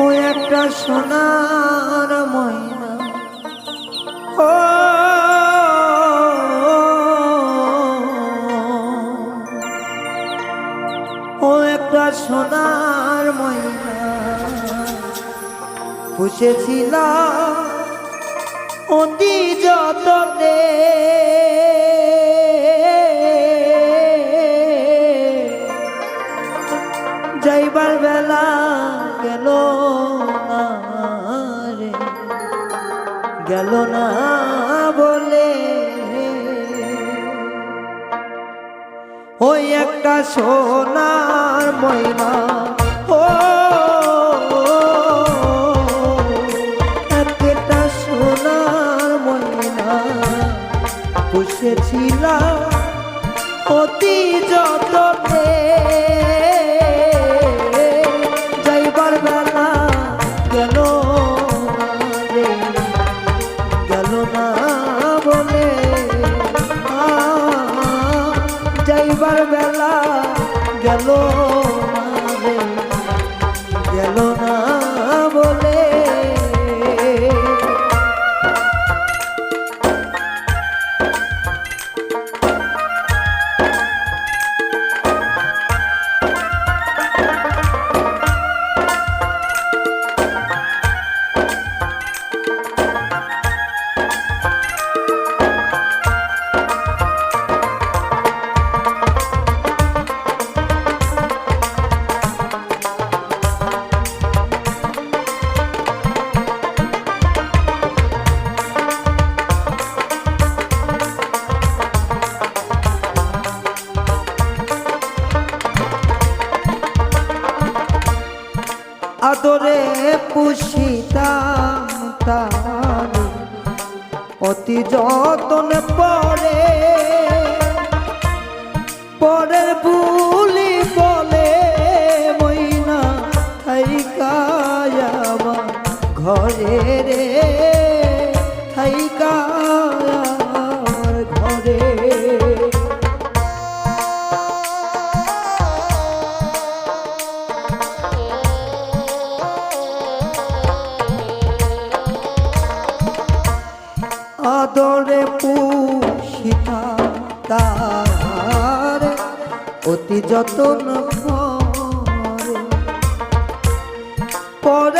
ও একটা সোনার ময়না। ও একটা সোনার ময়না। পুষেছিলাম অতি যতনে। গেল না বলে। ওই একটা সোনার ময়না পুষিতাম তার অতি যতন পরে পরের বুলি বলে মইনা থাইকায়ামা ঘরে রে থাইকায়ামার যতন করে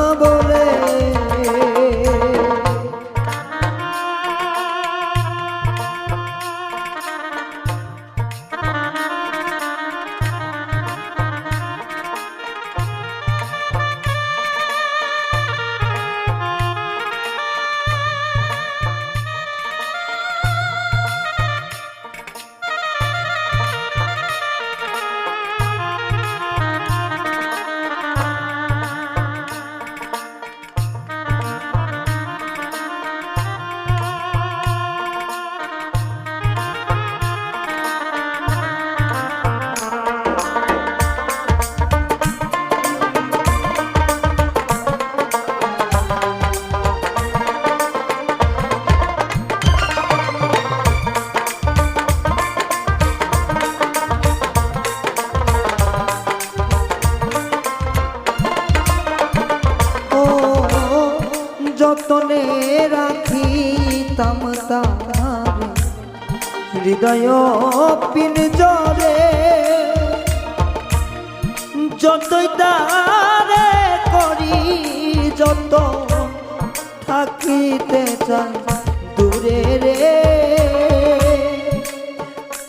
হৃদয় পিন জরে যতই তারে করি, যত থাকিতে চাই দূরে রে।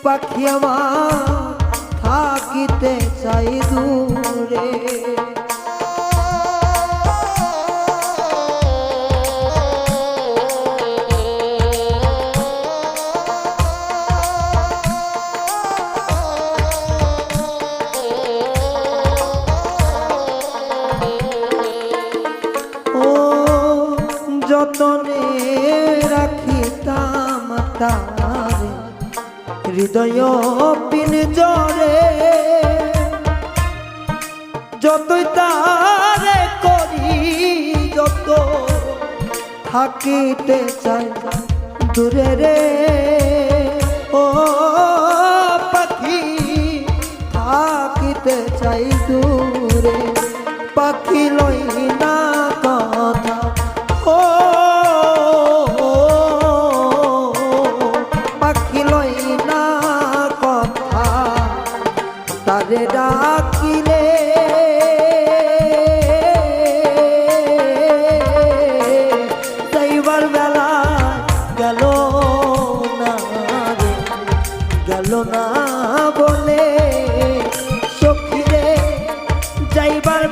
পাখি আমার থাকিতে চাই দূরে। যতই তারে করি, যত থাকিতে চাই দূরে রে। ও পাখি, থাকিতে চাই দূরে। পাখি লই না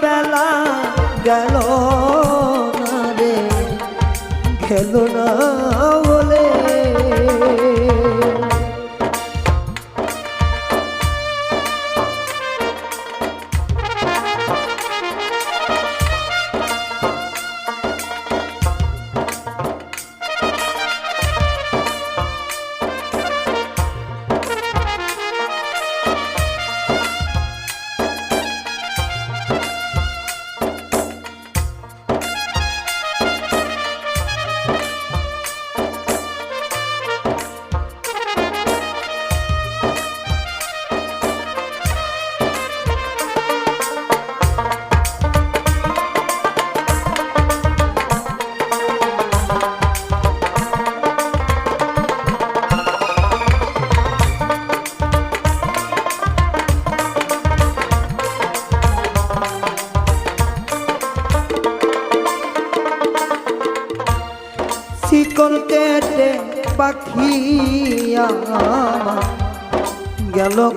বেলা গেল।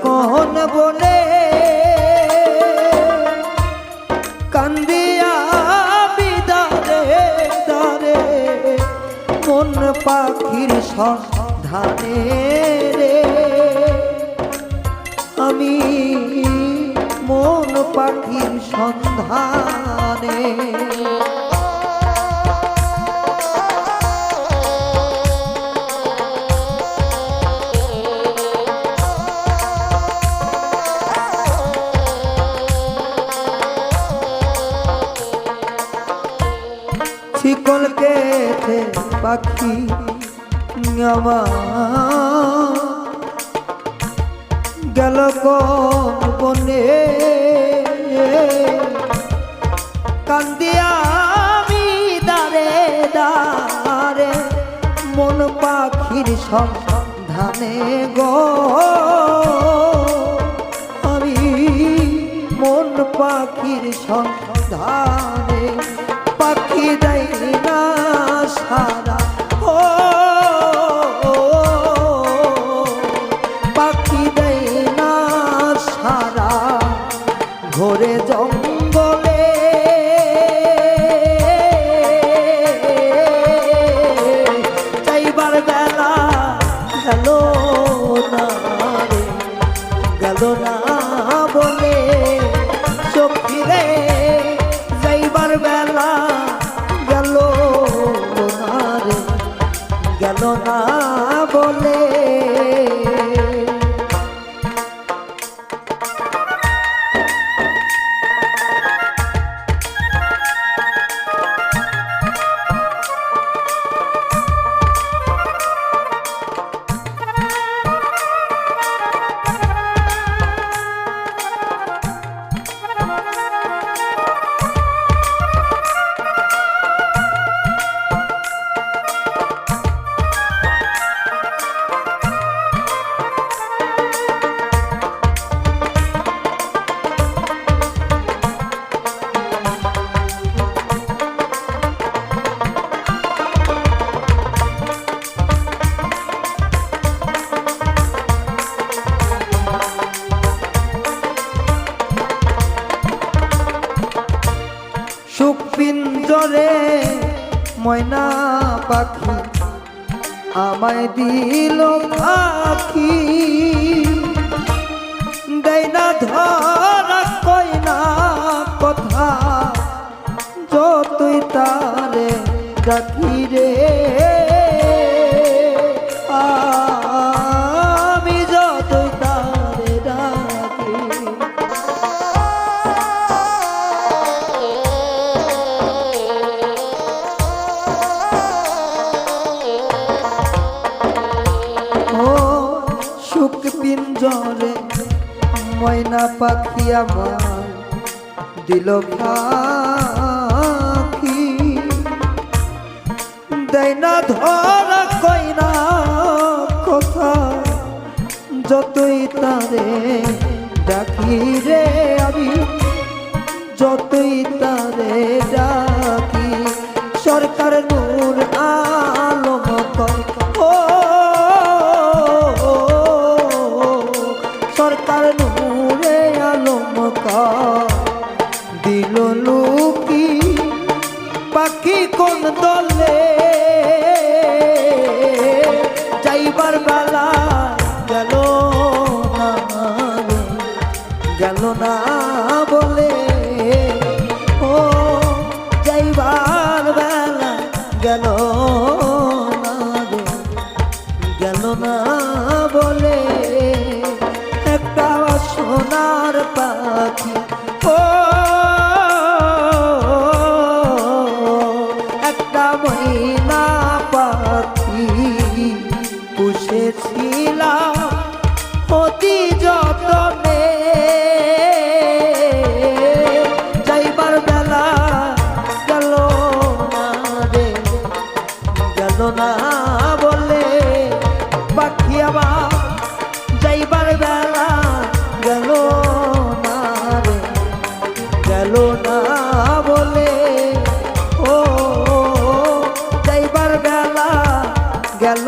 কহন বলে কান্দিয়া বিদারে দারে কোন পাখির সন্ধানে রে? আমি মন পাখির সন্ধানে। পাখি আমার। গেল বনে কান্দিয়া আমি দারে দারে মন পাখির সন্ধানে গো। আমি মন পাখির সন্ধানে, পাখি দেয় না সারা। গেল না বলে। ময়না পাখি আমায় দিল পাখি। দেয় না ধরা কয়না কথা যতই তারে রাখি রে। পাখি আমার দিল না ধরা কইনা কথা, যতই তারে ডাকি রে আমি, যতই তারে ডাকি গেল গেল না বলে। একটা সোনার পাখি ও একটা মহিনা পাখি পুষেছিলাম। অতি যতনে গেল